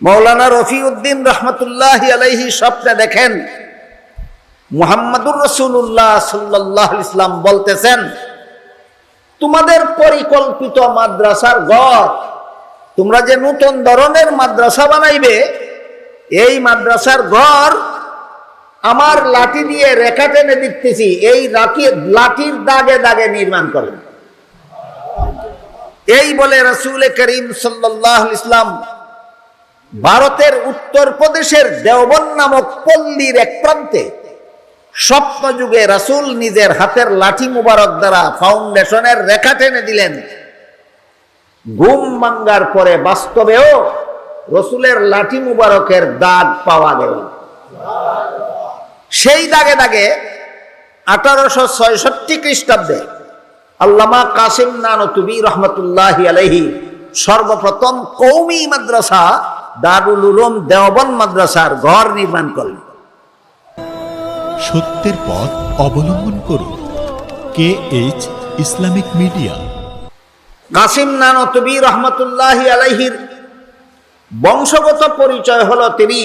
মৌলানা রফিউদ্দিন রহমতুল্লাহ আলাইহি স্বপ্নে দেখেন, মুহাম্মাদুর রসুল্লাহ সাল্লাহ ইসলাম বলতেছেন, তোমাদের পরিকল্পিত মাদ্রাসার ঘর, তোমরা যে নতুন ধরনের মাদ্রাসা বানাইবে, এই মাদ্রাসার ঘর আমার লাঠি দিয়ে রেখা টেনে দিতেছি, এই লাঠি লাঠির দাগে দাগে নির্মাণ করেন এই বলে রসুল করিম সাল্লাহ ইসলাম ভারতের উত্তর প্রদেশের দেওবন নামক পল্লীর এক প্রান্তে স্বপ্ন যুগে রাসুল নিজের হাতের লাঠি মুবারক দ্বারা ফাউন্ডেশনের রেখা টেনে দিলেন। ঘুম ভাঙ্গার পরে বাস্তবেও রসুলের লাঠি মুবারকের দাগ পাওয়া গেল। সেই দাগে দাগে আঠারোশো ছয়ষট্টি খ্রিস্টাব্দে আল্লামা কাসিম নানতুবি রহমতুল্লাহ আলহি সর্বপ্রথম কৌমি মাদ্রাসা দারুল উলুম দেওবন মাদ্রাসার ঘর নির্মাণ করলেন। সত্যের পথ অবলম্বন করুন। K H Islamic media. Qasim Nanautvi রহমতুল্লাহ আলাইহির বংশগত পরিচয় হলো তিনি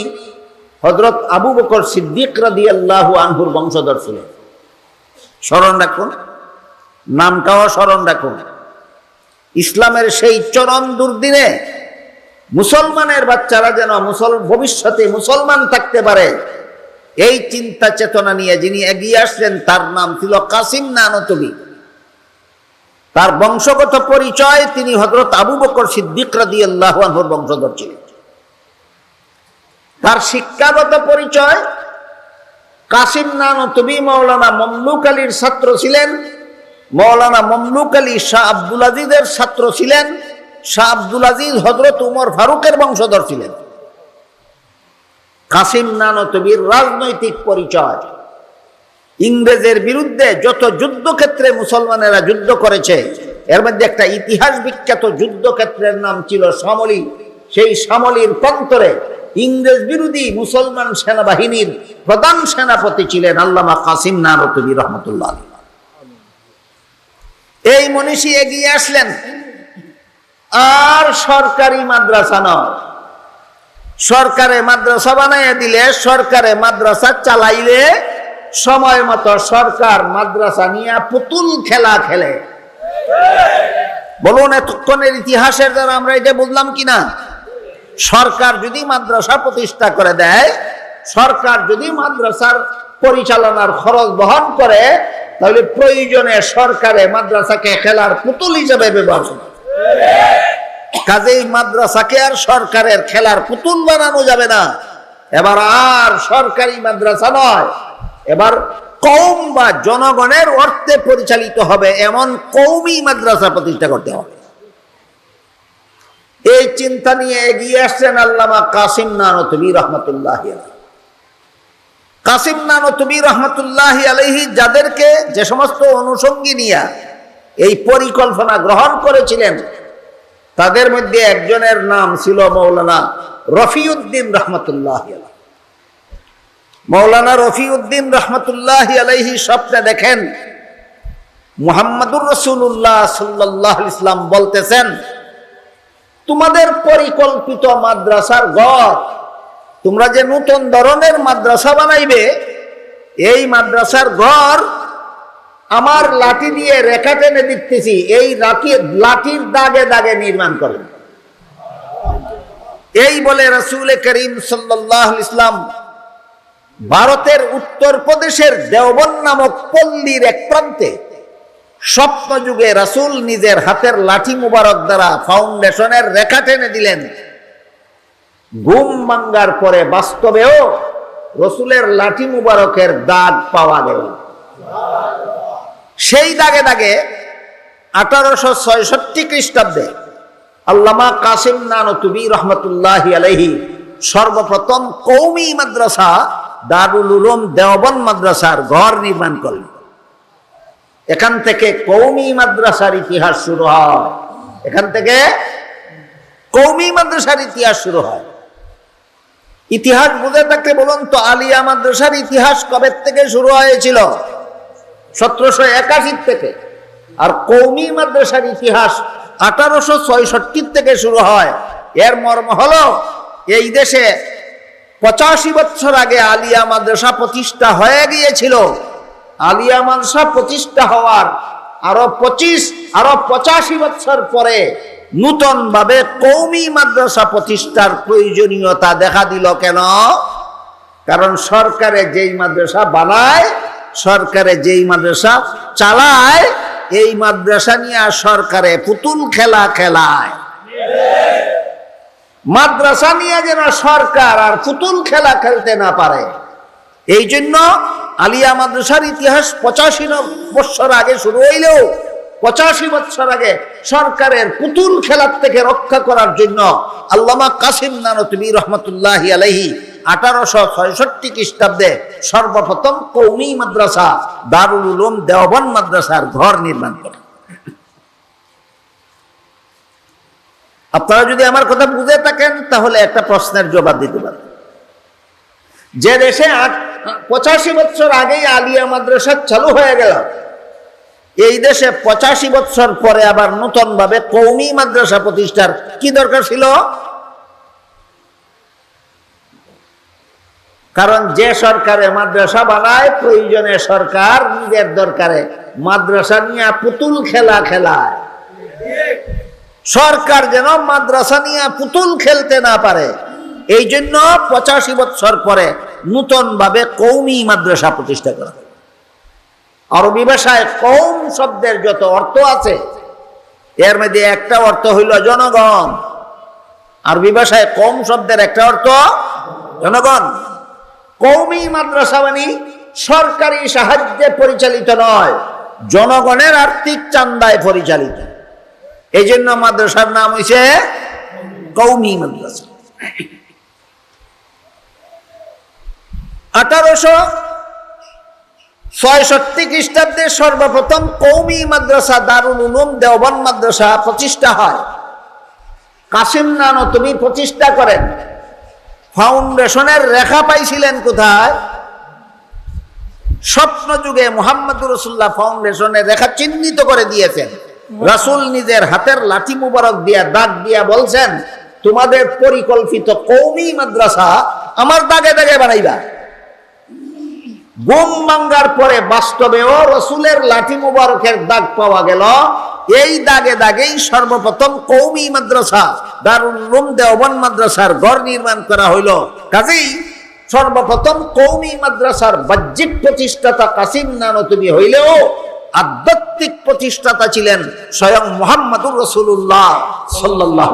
হজরত আবু বকর সিদ্দিক রাদি আল্লাহ আনহুর বংশধর ছিলেন। স্মরণ রাখুন নামটাও স্মরণ রাখুন। ইসলামের সেই চরম দুর্দিনে মুসলমানের বাচ্চারা যেন মুসল, ভবিষ্যতে মুসলমান থাকতে পারে। এই চিন্তা চেতনা নিয়ে যিনি এগিয়ে আসলেন, তার নাম ছিল কাসিম নানতবি। তার বংশগত পরিচয় তিনি হজরত আবু বকর সিদ্দিক রাদি বংশধর ছিলেন। তার শিক্ষাগত পরিচয়, কাসিম নানতবি মৌলানা মমলুক আলীর ছাত্র ছিলেন। মৌলানা মমলুক আলী শাহ আব্দুল আজিজের ছাত্র ছিলেন। শাহ আব্দুল আজিজ হজরত উমর ফারুকের বংশধর ছিলেন। কাসিম নানতবির রাজনৈতিক পরিচয়। ইংরেজের বিরুদ্ধে যত যুদ্ধক্ষেত্রে মুসলমানেরা যুদ্ধ করেছে, এর মধ্যে একটা ইতিহাস বিখ্যাত যুদ্ধক্ষেত্রের নাম ছিল সামলি সেই সামলির প্রান্তরে ইংরেজ বিরোধী মুসলমান সেনাবাহিনীর প্রধান সেনাপতি ছিলেন আল্লামা কাসিম নানতবি রহমতুল্লাহ। এই মনীষী এগিয়ে আসলেন। আর সরকারি মাদ্রাসা নয়। সরকারে মাদ্রাসা বানাইয়া দিলে সরকারে মাদ্রাসা চালাইলে সময় মতো সরকার মাদ্রাসা নিয়ে পুতুল খেলা খেলে। বলুন, এতক্ষণের ইতিহাসের দ্বারা আমরা এটা বুঝলাম কিনা? সরকার যদি মাদ্রাসা প্রতিষ্ঠা করে দেয়, সরকার যদি মাদ্রাসার পরিচালনার খরচ বহন করে, তাহলে প্রয়োজনে সরকারে মাদ্রাসাকে খেলার পুতুল হিসেবে ব্যবহার করে কাজেই মাদ্রাসাকে আর সরকারের খেলার পুতুল বানানো যাবে না। এবার আর সরকারি মাদ্রাসা নয়, এবার কৌম বা জনগণের অর্থে পরিচালিত হবে এমন কৌমি মাদ্রাসা প্রতিষ্ঠা করতে হবে। এই চিন্তা নিয়ে এগিয়ে আসছেন আল্লামা কাসিম নানতবি রহমতুল্লাহ কাসিম নানতবি রহমতুল্লাহ আলহি যাদেরকে যে সমস্ত অনুষঙ্গী নিয়ে এই পরিকল্পনা গ্রহণ করেছিলেন। তাদের মধ্যে একজনের নাম ছিল মৌলানা রফিউদ্দিন রহমতুল্লাহ মৌলানা রফিউদ্দিন রহমতুল্লাহ আলাইহি স্বপ্নে দেখেন, মুহাম্মাদুর রসুল্লাহ সাল্লাহ ইসলাম বলতেছেন, তোমাদের পরিকল্পিত মাদ্রাসার ঘর, তোমরা যে নতুন ধরনের মাদ্রাসা বানাইবে, এই মাদ্রাসার ঘর আমার লাঠি দিয়ে রেখা টেনে দিতেছি, এই লাঠি লাঠির দাগে দাগে নির্মাণ করেন। এই বলে রসুল করিম সাল্লাহ ইসলাম ভারতের উত্তর প্রদেশের দেওবন নামক পল্লীর এক প্রান্তে স্বপ্ন যুগে রাসুল নিজের হাতের লাঠি মুবারক দ্বারা ফাউন্ডেশনের রেখা টেনে দিলেন। ঘুম ভাঙ্গার পরে বাস্তবেও রসুলের লাঠি মুবারকের দাগ পাওয়া গেল। সেই দাগে দাগে আঠারোশো ছয়ষট্টি খ্রিস্টাব্দে আল্লামা কাসিম নানতুবি রহমতুল্লাহ আলহি সর্বপ্রথম কৌমি মাদ্রাসা দারুল উলুম দেওবন মাদ্রাসার ঘর নির্মাণ করলেন। এখান থেকে কৌমি মাদ্রাসার ইতিহাস শুরু হয়। এখান থেকে কৌমি মাদ্রাসার ইতিহাস শুরু হয়। ইতিহাস বুঝে থাকলে বলুন তো, আলিয়া মাদ্রাসার ইতিহাস কবে থেকে শুরু হয়েছিল? সতেরোশো একাশি থেকে। আর কৌমি মাদ্রাসার ইতিহাস আঠারোশো ছয়ষট্টি থেকে শুরু হয়। এর মর্ম হল, এই দেশে পঁচাশি বছর আগে আলিয়া মাদ্রাসা প্রতিষ্ঠা হয়ে গিয়েছিল। আলিয়া মাদ্রাসা প্রতিষ্ঠা হওয়ার আরও পঁচিশ, আরও পঁচাশি বছর পরে নূতন ভাবে কৌমি মাদ্রাসা প্রতিষ্ঠার প্রয়োজনীয়তা দেখা দিল কেন? কারণ সরকারে যেই মাদ্রাসা বানায় সরকারে যেই মাদ্রাসা চালায়, এই মাদ্রাসা নিয়ে সরকারে পুতুল খেলা খেলায়। মাদ্রাসা নিয়ে যেন সরকার আর পুতুল খেলা খেলতে না পারে। এই জন্য আলিয়া মাদ্রাসার ইতিহাস পঁচাশি বছর আগে শুরু হইলেও, পঁচাশি বছর আগে সরকারের পুতুল খেলার থেকে রক্ষা করার জন্য আল্লামা কাসিম নানতবী রহমতুল্লাহ আলহি আঠারোশো ছয়ষট্টি খ্রিস্টাব্দে সর্বপ্রথম কৌমি মাদ্রাসা, দারুল উলুম দেওবন মাদ্রাসার ঘর নির্মাণ আপনারা যদি আমার কথা বুঝে থাকেন, তাহলে একটা প্রশ্নের জবাব দিতে পারেন। যে দেশে পঁচাশি বছর আগেই আলিয়া মাদ্রাসা চালু হয়ে গেল, এই দেশে পঁচাশি বছর পরে আবার নতুন ভাবে কৌমি মাদ্রাসা প্রতিষ্ঠার কি দরকার ছিল? কারণ যে সরকারে মাদ্রাসা বানায়, প্রয়োজনে সরকার নিজের দরকারে মাদ্রাসা নিয়ে পুতুল খেলা খেলায়। সরকার যেন মাদ্রাসা নিয়ে পুতুল খেলতে না পারে। এই জন্য পঁচাশি বৎসর পরে নূতন ভাবে কৌমি মাদ্রাসা প্রতিষ্ঠা করা। আরবি ভাষায় কৌম শব্দের যত অর্থ আছে, এর মধ্যে একটা অর্থ হইল জনগণ। আরবি ভাষায় কম শব্দের একটা অর্থ জনগণ। কৌমি মাদ্রাসা মানে সরকারি সাহায্যে পরিচালিত নয়, জনগণের আর্থিক চান্দায় পরিচালিত। এই জন্য মাদ্রাসার নাম হয়েছে কৌমি মাদ্রাসা। আঠারোশো ছয়ষট্টি খ্রিস্টাব্দে সর্বপ্রথম কৌমি মাদ্রাসা দারুল উলুম দেওবন মাদ্রাসা প্রতিষ্ঠা হয়। কাসিম নানো, তুমি প্রতিষ্ঠা করেন। ফাউন্ডেশনের রেখা পাইছিলেন কোথায়? স্বপ্ন যুগে মোহাম্মদ রসুল্লাহ ফাউন্ডেশনের রেখা চিহ্নিত করে দিয়েছেন। রাসুল নিজের হাতের লাঠি মুবারক দিয়া দাগ দিয়া বলছেন, তোমাদের পরিকল্পিত কৌমি মাদ্রাসা আমার দাগে দাগে বানাইবা। বোম ভাঙ্গার পরে বাস্তবেও রসুলের লাঠি মুবারকের দাগ পাওয়া গেল। এই দাগে দাগেই সর্বপ্রথম কৌমি মাদ্রাসা, দারুল উলুম দেওবন মাদ্রাসার গড় নির্মাণ করা হইল। কাজেই সর্বপ্রথম কৌমি মাদ্রাসার বাহ্যিক প্রতিষ্ঠাতা কাসিম নানতবি হইলেও আধ্যাত্মিক প্রতিষ্ঠাতা ছিলেন স্বয়ং মোহাম্মদুর রসুল্লাহ সাল্লাহ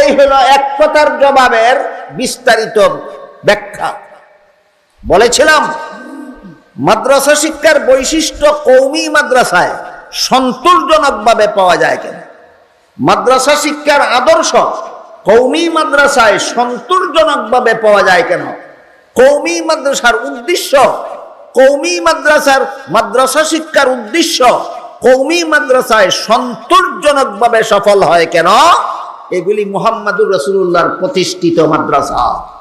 এই হলো এক কথার জবাবের বিস্তারিত ব্যাখ্যা। বলেছিলাম, মাদ্রাসা শিক্ষার বৈশিষ্ট্য কৌমি মাদ্রাসায় সন্তোষজনকভাবে পাওয়া যায় কেন? মাদ্রাসা শিক্ষার আদর্শ কৌমি মাদ্রাসায় সন্তোষজনকভাবে পাওয়া যায় কেন? কৌমি মাদ্রাসার উদ্দেশ্য, কৌমি মাদ্রাসার মাদ্রাসা শিক্ষার উদ্দেশ্য কৌমি মাদ্রাসায় সন্তোষজনকভাবে সফল হয় কেন? এগুলি মোহাম্মদুর রসুল্লাহর প্রতিষ্ঠিত মাদ্রাসা।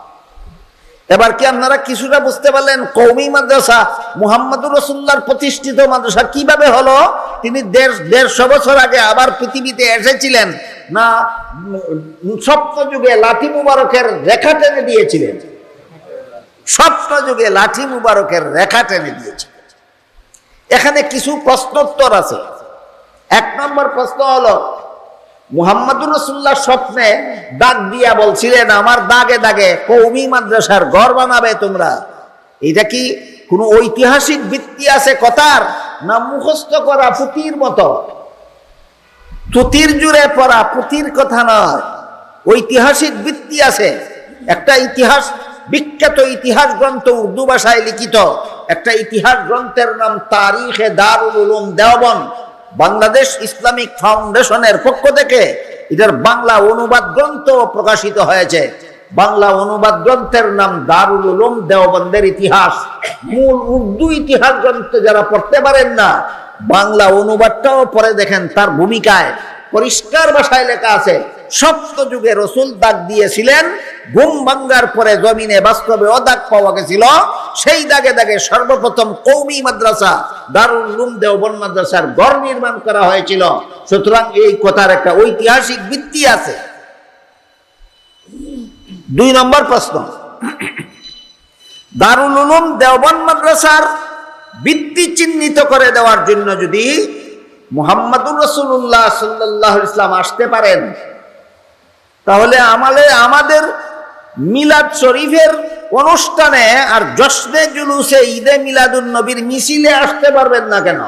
এবার কি আপনারা কিছুটা বুঝতে পারলেন? কৌমি মাদ্রাসা, মুহাম্মদুর রসুল্লাহর প্রতিষ্ঠিত মাদ্রাসা কীভাবে হলো? তিনি দেড়, দেড়শো বছর আগে আবার পৃথিবীতে এসেছিলেন। না স্বপ্ন যুগে লাঠি মুবারকের রেখা টেনে দিয়েছিলেন। স্বপ্ন যুগে লাঠি মুবারকের রেখা টেনে দিয়েছিলেন। এখানে কিছু প্রশ্নোত্তর আছে। এক নম্বর প্রশ্ন হলো মুহাম্মদুর রসুল্লাহ স্বপ্নে দাগ দিয়া বলছিলেন, আমার দাগে দাগে কৌমি মাদ্রাসার ঘর বানাবে তোমরা। এটা কি কোনো ঐতিহাসিক ভিত্তি আছে কথার? না মুখস্থ করা পুঁতির মতো? তুতির জুড়ে পড়া পুঁতির কথা নয়। ঐতিহাসিক ভিত্তি আছে। একটা ইতিহাস, বিখ্যাত ইতিহাস গ্রন্থ উর্দু ভাষায় লিখিত। একটা ইতিহাস গ্রন্থের নাম তারিখে দারুল উলুম দেওবন বাংলাদেশ ইসলামিক ফাউন্ডেশনের পক্ষ থেকে এদের বাংলা অনুবাদ গ্রন্থ প্রকাশিত হয়েছে। বাংলা অনুবাদ গ্রন্থের নাম দারুল উলুম দেওবন্দের ইতিহাস। মূল উর্দু ইতিহাস গ্রন্থ যারা পড়তে পারেন না, বাংলা অনুবাদটাও পরে দেখেন তার ভূমিকায়। পরিষ্কার ভাষায় লেখা আছে সপ্ত যুগে রসুল দাগ দিয়েছিলেন, ঘুম ভাঙ্গার পরে জমিনে বাস্তবে অদাগ পাওয়া গেছিল। সেই দাগে দাগে সর্বপ্রথম কৌমি মাদ্রাসা, দারুল উলুম দেওবন মাদ্রাসার গড় নির্মাণ করা হয়েছিল। সুতরাং এই কথার একটা ঐতিহাসিক ভিত্তি আছে। দুই নম্বর প্রশ্ন। দারুল উলুম দেওবন মাদ্রাসার বৃত্তি চিহ্নিত করে দেওয়ার জন্য যদি মুহাম্মাদুর রসুল্লাহ সাল্লাহ ইসলাম আসতে পারেন তাহলে আমালে আমাদের মিলাদ শরীফের অনুষ্ঠানে আর জশ্নে জুলুসে ঈদে মিলাদুন নবীর মিছিলে আসতে পারবেন না কেন?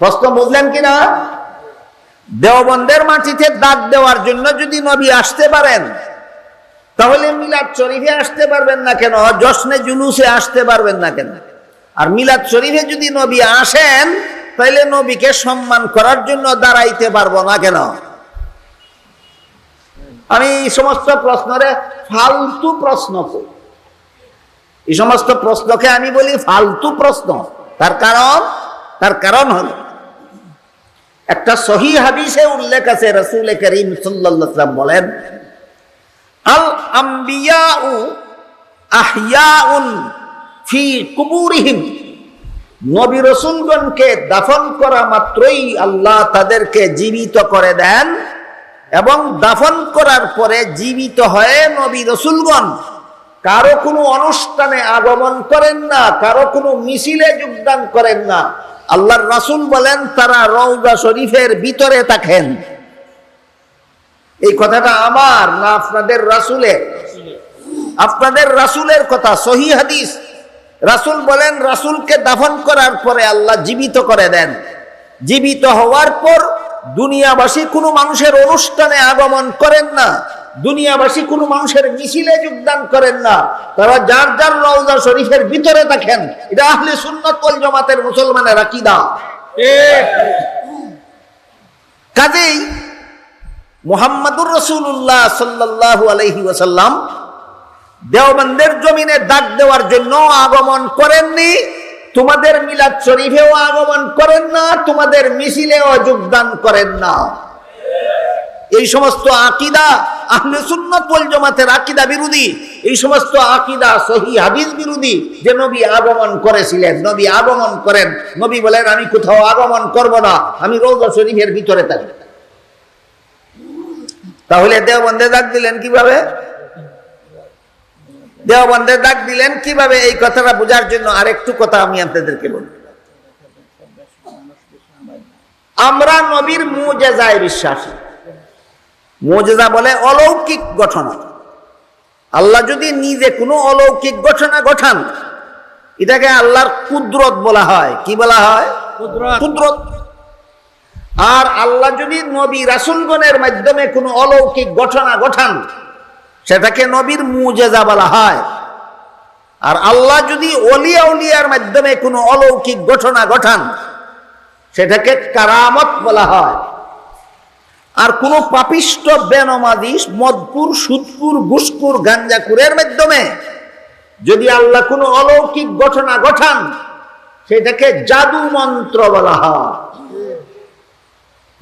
প্রশ্ন বুঝলেন কিনা দেওবন্দের মাটিতে দাগ দেওয়ার জন্য যদি নবী আসতে পারেন, তাহলে মিলাদ শরীফে আসতে পারবেন না কেন? জশ্নে জুলুসে আসতে পারবেন না কেন? আর মিলাদ শরীফে যদি নবী আসেন, তাহলে নবীকে সম্মান করার জন্য দাঁড়াইতে পারব না কেন? আমি এই সমস্ত প্রশ্নরে ফালতু প্রশ্ন করি। এই সমস্ত প্রশ্নকে আমি বলি ফালতু প্রশ্ন। তার কারণ তার কারণ হল, একটা সহি হাদিসে উল্লেখ আছে, রসুল করিম সাল্লাম বলেন, আল আম্বিয়াউ আহইয়াউন ফি কুবুরিহিম। নবী রসুলগণকে দাফন করা মাত্রই আল্লাহ তাদেরকে জীবিত করে দেন। এবং দাফন করার পরে জীবিত হয়ে নবী রসুলগণ। কারও কোনো অনুষ্ঠানে আগমন করেন না, কারও কোনো মিছিলে যোগদান করেন না। আল্লাহর রাসুল বলেন, তারা রৌজা শরীফের ভিতরে থাকেন। এই কথাটা আমার না আপনাদের রাসুলের? আপনাদের রাসুলের কথা, সহি হাদিস। রাসুল বলেন, রাসুলকে দাফন করার পরে আল্লাহ জীবিত করে দেন। জীবিত হওয়ার পর দুনিয়াবাসী কোনো মানুষের অনুষ্ঠানে আগমন করেন না। দুনিয়াবাসী কোনো মানুষের মিছিলে যোগদান করেন না। তারা যার যার রওজা শরীফের ভিতরে থাকেন। এটা আহলে সুন্নত ওয়াল জামাতের মুসলমানের আকীদা। কাজেই মুহাম্মাদুর রসুল্লাহ সাল্লাল্লাহু আলাইহি ওয়াসাল্লাম দেওবন্দের জমিনে দাগ দেওয়ার জন্য আগমন করেননি। তোমাদের মিলাদ শরীফেও আগমন করেন না, তোমাদের মিছিলেও যোগদান করেন না। এই সমস্ত আকিদা আহলে সুন্নাত ওয়াল জামাতের আকিদা বিরোধী, এই সমস্ত আকিদা সহি হাদিস বিরোধী যে নবী আগমন করেছিলেন, নবী আগমন করেন, নবী বলেন, আমি কোথাও আগমন করব না, আমি রৌদা শরীফের ভিতরে থাকি। তাহলে দেওবন্দে দাগ দিলেন কীভাবে? দেওবন্দে ডাক দিলেন কীভাবে এই কথাটা বোঝার জন্য আরেকটু কথা আমি আপনাদেরকে বলি। আমরা নবীর মুজেজায় বিশ্বাসী। মুজেজা বলে অলৌকিক ঘটনা আল্লাহ যদি নিজে কোনো অলৌকিক ঘটনা ঘটান এটাকে আল্লাহর কুদরত বলা হয়। কি বলা হয়? কুদরত। আর আল্লাহ যদি নবী রাসুলগণের মাধ্যমে কোনো অলৌকিক ঘটনা ঘটান সেটাকে নবীর মুজেজা বলা হয়। আর আল্লাহ যদি অলিয়া উলিয়ার মাধ্যমে কোনো অলৌকিক ঘটনা ঘটান, সেটাকে কারামত বলা হয়। আর কোন পাপিষ্ট বেনমাদিস মদপুর, সুদপুর ঘুসপুর গাঞ্জাকুরের মাধ্যমে যদি আল্লাহ কোনো অলৌকিক ঘটনা ঘটান, সেটাকে জাদু মন্ত্র বলা হয়।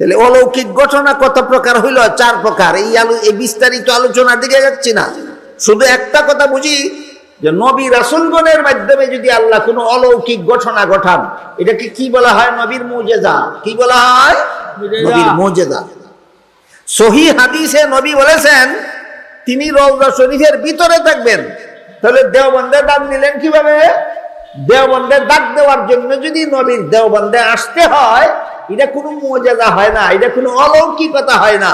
তাহলে অলৌকিক ঘটনা কত প্রকার হইল? চার প্রকার। এই আলু এই বিস্তারিত আলোচনার দিকে যাচ্ছি না। শুধু একটা কথা বুঝি যে নবী রাসুলগণের মাধ্যমে যদি আল্লাহ কোনো অলৌকিক ঘটনা ঘটান এটাকে কি বলা হয়? নবীর মুজেজা। কি বলা হয়? নবীর মুজেজা। সহি হাদিসে নবী বলেছেন তিনি রওজা শরীফের ভিতরে থাকবেন। তাহলে দেওবন্দের দাগ নিলেন কীভাবে? দেওবন্দের দাগ দেওয়ার জন্য যদি নবীর দেওবন্দে আসতে হয় এটা কোনো মর্যাদা হয় না, এটা কোনো অলৌকিকতা হয় না।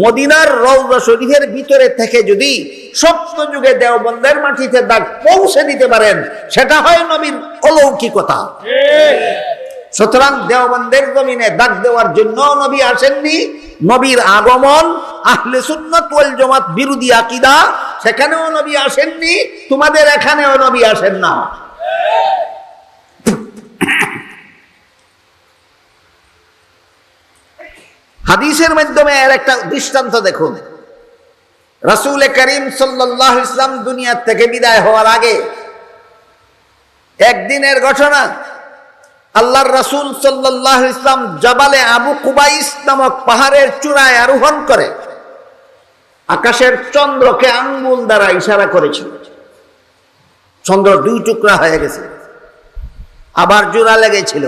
মদিনার রওজা শরীফের ভিতরে থেকে যদি সপ্ত যুগে দেওবন্দের মাটিতে দাগ পৌঁছে দিতে পারেন, সেটা হয় নবীর অলৌকিকতা। সুতরাং দেওবন্দের জমিনে দাগ দেওয়ার জন্য নবী আসেননি। নবীর আগমন আহলে সুন্নত ওয়াল জামাত বিরোধী আকীদা, সেখানেও নবী আসেননি। তোমাদের এখানেও নবী আসেন না। হাদিসের মাধ্যমে এর একটা দৃষ্টান্ত দেখুন। রাসূল করিম আলাইহি ইসলাম দুনিয়ার থেকে বিদায় হওয়ার আগে একদিনের ঘটনা, আল্লাহর রাসূল আলাইহি ইসলাম জবালে আবু কুবাইস নামক পাহাড়ের চূড়ায় আরোহণ করে, আকাশের চন্দ্রকে আঙ্গুল দ্বারা ইশারা করেছিল। চন্দ্র দুই টুকরা হয়ে গেছে, আবার জোড়া লেগেছিল।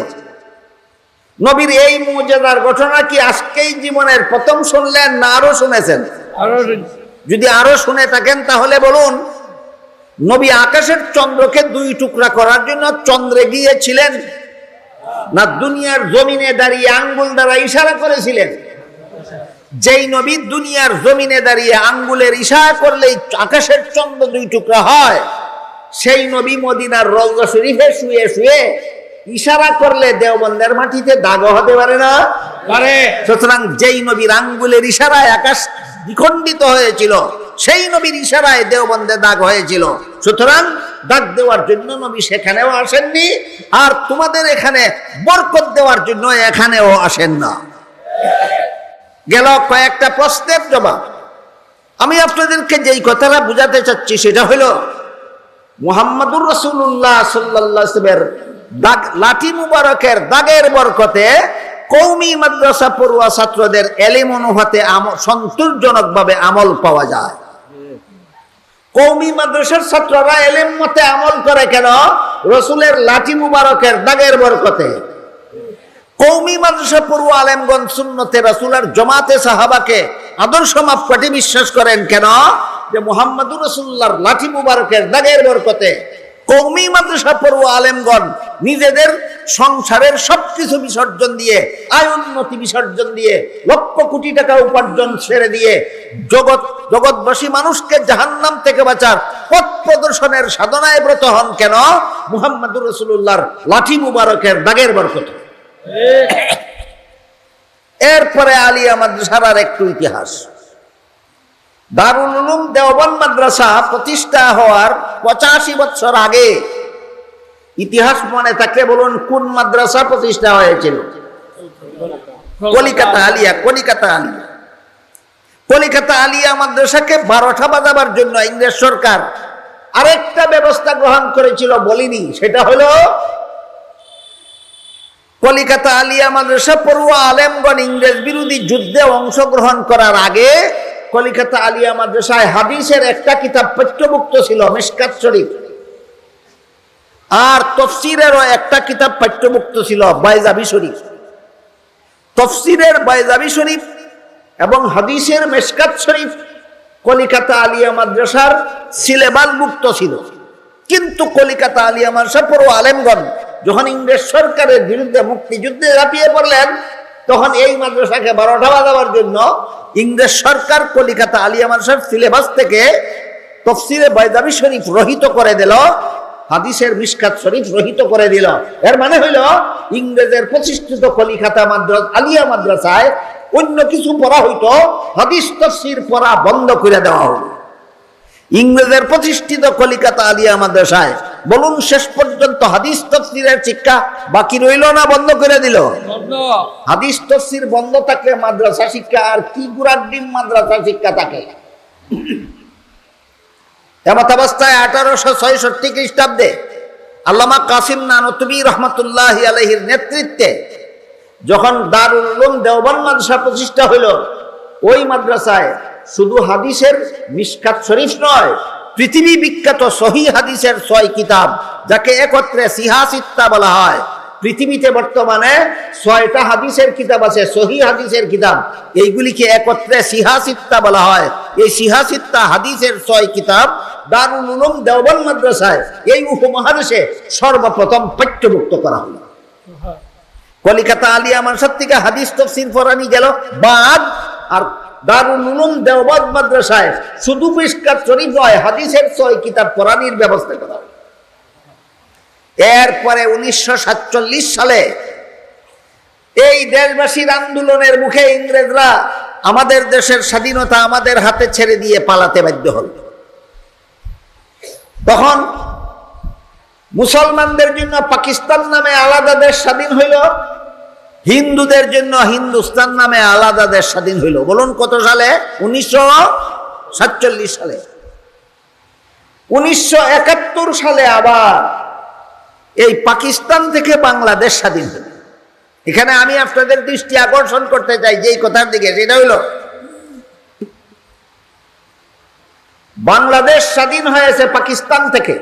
নবীর এই মুজেদার ঘটনা কি আজকেই জীবনের প্রথম শুনলেন না আরও শুনেছেন? যদি আরও শুনে থাকেন তাহলে বলুন নবী আকাশের চন্দ্রকে দুই টুকরা করার জন্য চন্দ্রে গিয়েছিলেন না দুনিয়ার জমিনে দাঁড়িয়ে আঙ্গুল দ্বারা ইশারা করেছিলেন? যেই নবী দুনিয়ার জমিনে দাঁড়িয়ে আঙ্গুলের ইশারা করলেই আকাশের চন্দ্র দুই টুকরা হয় সেই নবী মদিনার রওজা শরীফে শুয়ে শুয়ে ইশারা করলে দেওবন্দের মাটিতে দাগ হতে পারে না। পারে। সুতরাং যেই নবীর আঙ্গুলের ইশারায় আকাশ বিখণ্ডিত হয়েছিল সেই নবীর ইশারায় দেওবন্দে দাগ হয়েছিল। সুতরাং দাগ দেওয়ার জন্য নবী সেখানেও আসেননি আর তোমাদের এখানে বরকত দেওয়ার জন্য এখানেও আসেন না। গেল কয়েকটা প্রশ্নের জবাব। আমি আপনাদেরকে যেই কথাটা বুঝাতে চাচ্ছি সেটা হলো মুহাম্মাদুর রসুল্লাহ সাল্লামের দাগ, লাঠি মুবারকের দাগের বরকতে কৌমি মাদ্রাসা পড়ুয়া ছাত্রদের এলিম অনুহাতে সন্তোষজনক ভাবে আমল পাওয়া যায়। কৌমি মাদ্রাসার ছাত্ররা এলেম মতে আমল করে কেন? রসুলের লাঠি মুবারকের দাগের বরকতে। কৌমি মাদ্রাসা পড়ুয়া আলেমগঞ্জ সুন্নতে রসুলের জমাতে সাহাবাকে আদর্শ মাপকাঠি বিশ্বাস করেন কেন? যে মোহাম্মদুর রসুল্লাহর লাঠি মুবারকের দাগের বরকতে কৌমি মাদ্রাসা পড়ুয়া আলেমগণ নিজেদের সংসারের সবকিছু বিসর্জন দিয়ে আয় উন্নতি বিসর্জন দিয়ে লক্ষ কোটি টাকা উপার্জন ছেড়ে দিয়ে জগৎ জগৎবাসী মানুষকে জাহান্নাম থেকে বাঁচার পথ প্রদর্শনের সাধনায় ব্রত হন কেন? মুহাম্মদুর রসুল্লাহর লাঠি মুবারকের দাগের বরকতে। এরপরে আলিয়া মাদ্রাসার আর একটু ইতিহাস। দারুল উলুম দেওবন মাদ্রাসা প্রতিষ্ঠা হওয়ার পঁচাশি বছর আগে। ইতিহাস মনে থাকলে বলুন, কোন মাদ্রাসা প্রতিষ্ঠা হয়েছিল? কলিকাতা আলিয়া কলিকাতা আলিয়া। কলিকাতা আলিয়া মাদ্রাসাকে বারোটা বাজাবার জন্য ইংরেজ সরকার আরেকটা ব্যবস্থা গ্রহণ করেছিল বলিনি, সেটা হলো কলিকাতা আলিয়া মাদ্রাসা পড়ুয়া আলেমগণ ইংরেজ বিরোধী যুদ্ধে অংশগ্রহণ করার আগে কলিকাতা আলিয়া মাদ্রাসায় হাদিসের একটা কিতাব পাঠ্যভুক্ত ছিল, মিসকাত শরীফ। আর তফসিরেরও একটা কিতাব পাঠ্যভুক্ত ছিল, বাইজাবি শরীফ। তফসিরের বাইজাবি শরীফ এবং হাদিসের মেসকাত শরীফ কলিকাতা আলিয়া মাদ্রাসার সিলেবাসভুক্ত ছিল। কিন্তু কলিকাতা আলিয়া মাদ্রাসা পুরো আলেমগণ যখন ইংরেজ সরকারের বিরুদ্ধে মুক্তিযুদ্ধে ঝাঁপিয়ে পড়লেন তখন এই মাদ্রাসাকে বারোটা বাজাবার জন্য ইংরেজ সরকার কলিকাতা আলিয়া মাদ্রাসার সিলেবাস থেকে তফসিরে বাইদাবি শরীফ রহিত করে দিল, হাদিসের মিসকাত শরীফ রহিত করে দিল। এর মানে হইল, ইংরেজের প্রতিষ্ঠিত কলিকাতা মাদ্রাস, আলিয়া মাদ্রাসায় অন্য কিছু পড়া হইতো, হাদিস তফসির পড়া বন্ধ করে দেওয়া হলো ইংরেজের প্রতিষ্ঠিত কলিকাতা আলিয়া মাদ্রাসায়। বলুন শেষ পর্যন্ত হাদিস তফসিরের শিক্ষা বাকি রইল না বন্ধ করে দিল? হাদিস তফসির বন্ধ থাকলে মাদ্রাসা শিক্ষা আর কি গুড়ার ডিম মাদ্রাসা শিক্ষা থাকে? এমত অবস্থায় আঠারোশো ছয়ষট্টি খ্রিস্টাব্দে আল্লামা কাসিম নানতবী রহমতুল্লাহ আলহির নেতৃত্বে যখন দারুল উলুম দেওবন মাদ্রাসা প্রতিষ্ঠা হইল ওই মাদ্রাসায় শুধু হাদিসের মিসকাত শরীফ নয়, পৃথিবী বিখ্যাত সহি হাদিসের ছয় কিতাব যাকে একত্রে সিহাসিত্তা বলা হয়। পৃথিবীতে বর্তমানে ছয়টা হাদিসের কিতাব আছে, সহি হাদিসের কিতাব। এইগুলিকে একত্রে সিহাসিত্তা বলা হয়। এই সিহাসিত্তা হাদিসের ছয় কিতাব দারুল উলুম দেওবন মাদ্রাসায় এই উপমহাদেশে সর্বপ্রথম পাঠ্যভুক্ত করা হলো। কলিকাতা আলিয়া মানসার থেকে হাদিস তফসির ফরানি গেল, বাদ আর দারুল উলুম দেওবাদ মাদ্রাসায় শুধু মিসকাত শরীফ নয়, হাদিসের ছয় কিতাব পড়ানির ব্যবস্থা করা হলো। এরপরে উনিশশো সাতচল্লিশ সালে এই দেশবাসীর আন্দোলনের মুখে ইংরেজরা আমাদের দেশের স্বাধীনতা আমাদের হাতে ছেড়ে দিয়ে পালাতে বাধ্য হল তখন মুসলমানদের জন্য পাকিস্তান নামে আলাদা দেশ স্বাধীন হইল হিন্দুদের জন্য হিন্দুস্তান নামে আলাদা দেশ স্বাধীন হইল। বলুন কত সালে? উনিশশো সাতচল্লিশ সালে। উনিশশো একাত্তর সালে আবার এই পাকিস্তান থেকে বাংলাদেশ স্বাধীন হল। এখানে আমি আপনাদের দৃষ্টি আকর্ষণ করতে চাই যেই কথার দিকে, সেটা হইল, বাংলাদেশ স্বাধীন হয়েছে পাকিস্তান থেকে।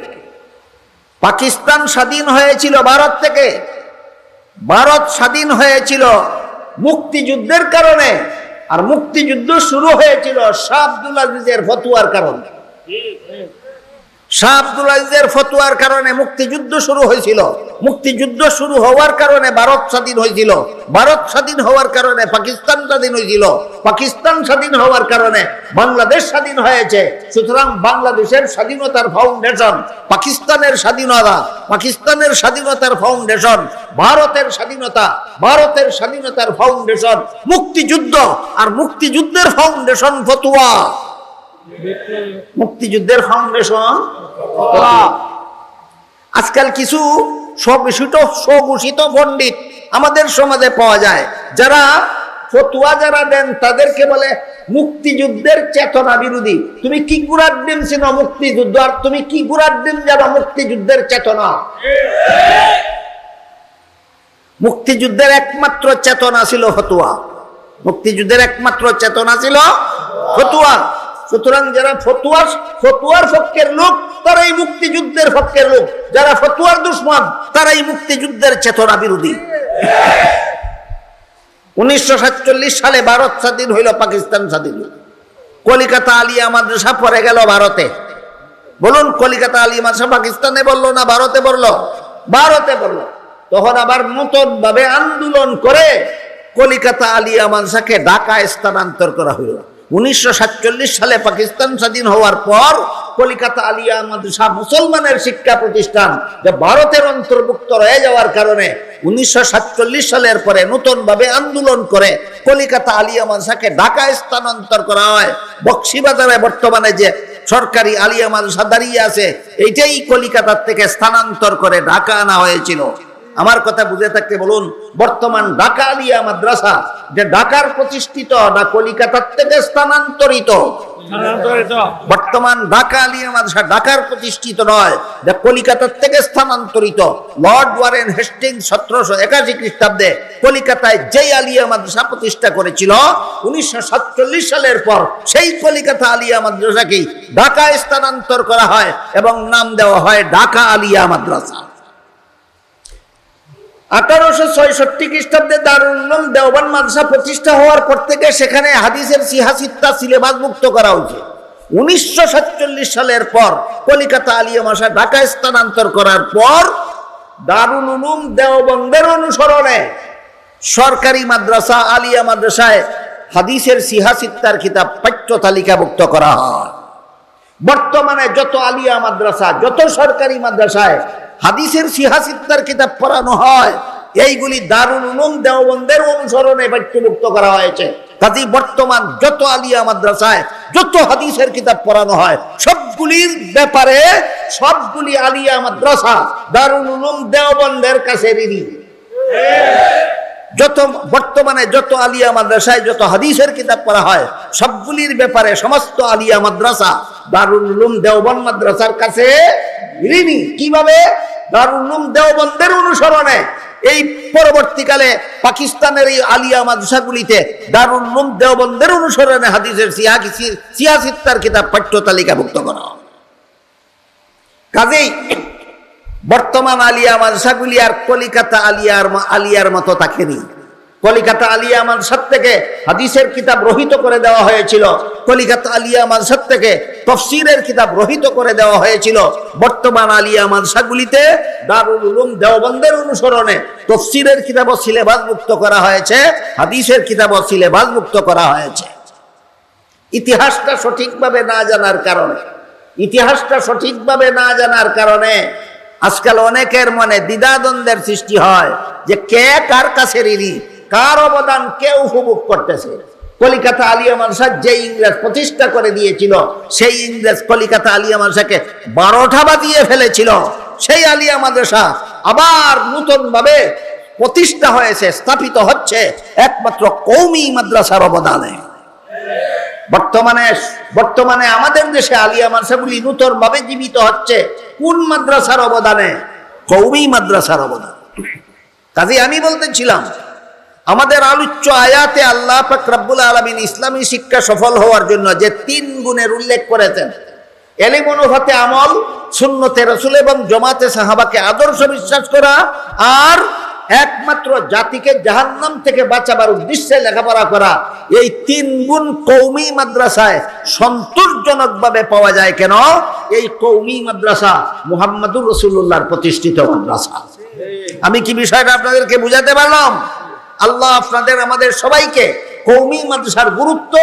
পাকিস্তান স্বাধীন হয়েছিল ভারত থেকে। ভারত স্বাধীন হয়েছিল মুক্তিযুদ্ধের কারণে আর মুক্তিযুদ্ধ শুরু হয়েছিল শাহ আব্দুল আজিজের ফতুয়ার কারণে। শাহ আব্দুল আজিজের ফতুয়ার কারণে মুক্তিযুদ্ধ শুরু হয়েছিল। মুক্তিযুদ্ধ শুরু হওয়ার কারণে ভারত স্বাধীন হয়েছিল। ভারত স্বাধীন হওয়ার কারণে পাকিস্তান স্বাধীন হয়েছিল। পাকিস্তান স্বাধীন হওয়ার কারণে বাংলাদেশ স্বাধীন হয়েছে। সুতরাং বাংলাদেশের স্বাধীনতার ফাউন্ডেশন পাকিস্তানের স্বাধীনতা, পাকিস্তানের স্বাধীনতার ফাউন্ডেশন ভারতের স্বাধীনতা, ভারতের স্বাধীনতার ফাউন্ডেশন মুক্তিযুদ্ধ আর মুক্তিযুদ্ধের ফাউন্ডেশন ফতুয়া। মুক্তিযুদ্ধের ফাউন্ডেশন আজকাল কিছু স্বঘোষিত পণ্ডিত আমাদের সমাজে পাওয়া যায়, যারা ফতুয়া যারা দেন তাদেরকে বলে মুক্তিযুদ্ধের চেতনা বিরোধী। তুমি কি গুড়ার ডিম ছিল মুক্তিযুদ্ধ? আর তুমি কি গুড়ার ডিম জানো মুক্তিযুদ্ধের চেতনা? মুক্তিযুদ্ধের একমাত্র চেতনা ছিল ফতুয়া। মুক্তিযুদ্ধের একমাত্র চেতনা ছিল ফতুয়া। সুতরাং যারা ফতুয়ার ফতুয়ার পক্ষের লোক, তারাই মুক্তিযুদ্ধের পক্ষের লোক। যারা ফতুয়ার দুশ্মন, তারাই মুক্তিযুদ্ধের চেতনা বিরোধী। উনিশশো সাতচল্লিশ সালে ভারত স্বাধীন হইল, পাকিস্তান স্বাধীন কলিকাতা পরে গেল ভারতে। বলুন, কলিকাতা আলিয়া পাকিস্তানে বলল না ভারতে বলল ভারতে বলল তখন আবার নতুন ভাবে আন্দোলন করে কলিকাতা আলিয়া মাদ্রাসাকে ঢাকায় স্থানান্তর করা হইল। উনিশশো সাতচল্লিশ সালে পাকিস্তান স্বাধীন হওয়ার পর কলিকাতা আলিয়া মাদ্রাসা মুসলমানের শিক্ষা প্রতিষ্ঠান যে ভারতের অন্তর্ভুক্ত রয়ে যাওয়ার কারণে উনিশশো সাতচল্লিশ সালের পরে নতুন ভাবে আন্দোলন করে কলিকাতা আলিয়া মাদ্রাসাকে ঢাকায় স্থানান্তর করা হয়। বক্সিবাজারে বর্তমানে যে সরকারি আলিয়া মাদ্রাসা দাঁড়িয়ে আছে, এইটাই কলিকাতার থেকে স্থানান্তর করে ঢাকা আনা হয়েছিল। আমার কথা বুঝে থাকতে বলুন বর্তমান ঢাকা আলিয়া মাদ্রাসা যে ঢাকার প্রতিষ্ঠিত না কলিকাতার থেকে স্থানান্তরিত? বর্তমান ঢাকা আলিয়া মাদ্রাসা ঢাকার প্রতিষ্ঠিত নয় যা কলিকাতার থেকে স্থানান্তরিত। লর্ড ওয়ারেন হেস্টিং সতেরোশো একাশি খ্রিস্টাব্দে কলিকাতায় যেই আলিয়া মাদ্রাসা প্রতিষ্ঠা করেছিল। উনিশশো সাতচল্লিশ সালের পর সেই কলিকাতা আলিয়া মাদ্রাসাকেই ঢাকায় স্থানান্তর করা হয় এবং নাম দেওয়া হয় ঢাকা আলিয়া মাদ্রাসা। আঠারোশো ছয়ষট্টি খ্রিস্টাব্দে দারুল উলুম দেওবান মাদ্রাসা প্রতিষ্ঠা হওয়ার পর থেকে সেখানে হাদিসের সিহাসিত্তা সিলেবাস মুক্ত করা হয়েছে। উনিশশো সাতচল্লিশ সালের পর কলিকাতা আলিয়া মাসা ঢাকায় স্থানান্তর করার পর দারুল উলুম দেওবন্দের অনুসরণে সরকারি মাদ্রাসা আলিয়া মাদ্রাসায় হাদিসের সিহাসিত্তার কিতাব পাঠ্য তালিকাভুক্ত করা হয়। বর্তমানে যত আলিয়া মাদ্রাসা, যত সরকারি মাদ্রাসায় হাদিসের সিহাসিত্তার কিতাব পড়ানো হয়। এইগুলি দারুল উলুম দেওবন্দের অনুসরণে পাঠ্যভুক্ত করা হয়েছে। কাজী বর্তমান যত আলিয়া মাদ্রাসায়, যত হাদিসের কিতাব পড়ানো হয়, সবগুলির ব্যাপারে সবগুলি আলিয়া মাদ্রাসা দারুল উলুম দেওবন্দের কাছে ঋণী। যত বর্তমানে যত আলিয়া মাদ্রাসায় যত হাদিসের কিতাব পড়া হয়, সবগুলির ব্যাপারে সমস্ত আলিয়া মাদ্রাসা দারুল উলুম দেওবন মাদ্রাসার কাছে ঋণী কীভাবে? দারুল উলুম দেওবন্দের অনুসরণে। এই পরবর্তীকালে পাকিস্তানের এই আলিয়া দেওবন্দের অনুসরণে হাদিসের সিয়াসিত্তার কিতাব পাঠ্য তালিকাভুক্ত করা। কাজেই বর্তমান আলিয়া মাদ্রাসাগুলি আর কলিকাতা আলিয়ার আলিয়ার মতো থাকেনি। কলিকাতা আলিয়া মাদ্রাসার থেকে হাদিসের কিতাব রহিত করে দেওয়া হয়েছিল। কলিকাতা আলিয়া মাদ্রাসার থেকে তফসিরের কিতাব রহিত করে দেওয়া হয়েছিল। বর্তমান আলিয়া মাদ্রাসাগুলিতে দারুল উলুম দেওবন্দের অনুসরণে তফসিরের কিতাবও সিলেবাস মুক্ত করা হয়েছে, হাদিসের কিতাবও সিলেবাস মুক্ত করা হয়েছে। ইতিহাসটা সঠিকভাবে না জানার কারণে, ইতিহাসটা সঠিকভাবে না জানার কারণে আজকাল অনেকের মনে দ্বিধাদ্বন্দ্বের সৃষ্টি হয় যে কে কার কাছে ঋণী? কার অবদান কে উপভোগ করতেছে? কলিকাতা আলিয়া মানসা যে ইংরেজ প্রতিষ্ঠা করে দিয়েছিল, সেই ইংরেজ কলিকাতা আলিয়া মানসাকে বারোটা বাজিয়ে ফেলেছিল। সেই আলিয়া মাদ্রাসা আবার নতুন ভাবে প্রতিষ্ঠা হয়েছে, স্থাপিত হচ্ছে একমাত্র কৌমি মাদ্রাসার অবদানে। বর্তমানে বর্তমানে আমাদের দেশে আলিয়া মাদ্রাসাগুলি নূতন ভাবে জীবিত হচ্ছে কোন মাদ্রাসার অবদানে? কৌমি মাদ্রাসার অবদান। কাজে আমি বলতেছিলাম আমাদের আলোচ্য আয়াতে আল্লাহ পাক রব্বুল আলমিন ইসলামী শিক্ষা সফল হওয়ার জন্য যে তিন গুণের উল্লেখ করেছেন, এলিম অনুভাতে আমল, সুন্নতে রসুল এবং জমাতে সাহাবাকে আদর্শ বিশ্বাস করা আর একমাত্র জাতিকে জাহান্নাম থেকে বাঁচাবার উদ্দেশ্যে লেখাপড়া করা, এই তিন গুণ কৌমি মাদ্রাসায় সন্তোষজনক ভাবে পাওয়া যায় কেন? এই কৌমি মাদ্রাসা মুহাম্মাদুর রসুল্লাহর প্রতিষ্ঠিত মাদ্রাসা। আমি কি বিষয়টা আপনাদেরকে বুঝাতে পারলাম? আল্লাহ আপনাদের, আমাদের সবাইকে কৌমি মাদ্রাসার গুরুত্ব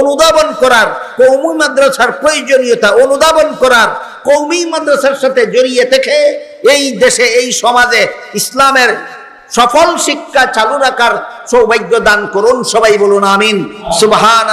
অনুধাবন করার, কৌমি মাদ্রাসার প্রয়োজনীয়তা অনুধাবন করার, কৌমি মাদ্রাসার সাথে জড়িয়ে থেকে এই দেশে, এই সমাজে ইসলামের সফল শিক্ষা চালু রাখার সৌভাগ্য দান করুন। সবাই বলুন আমিন। সুবহান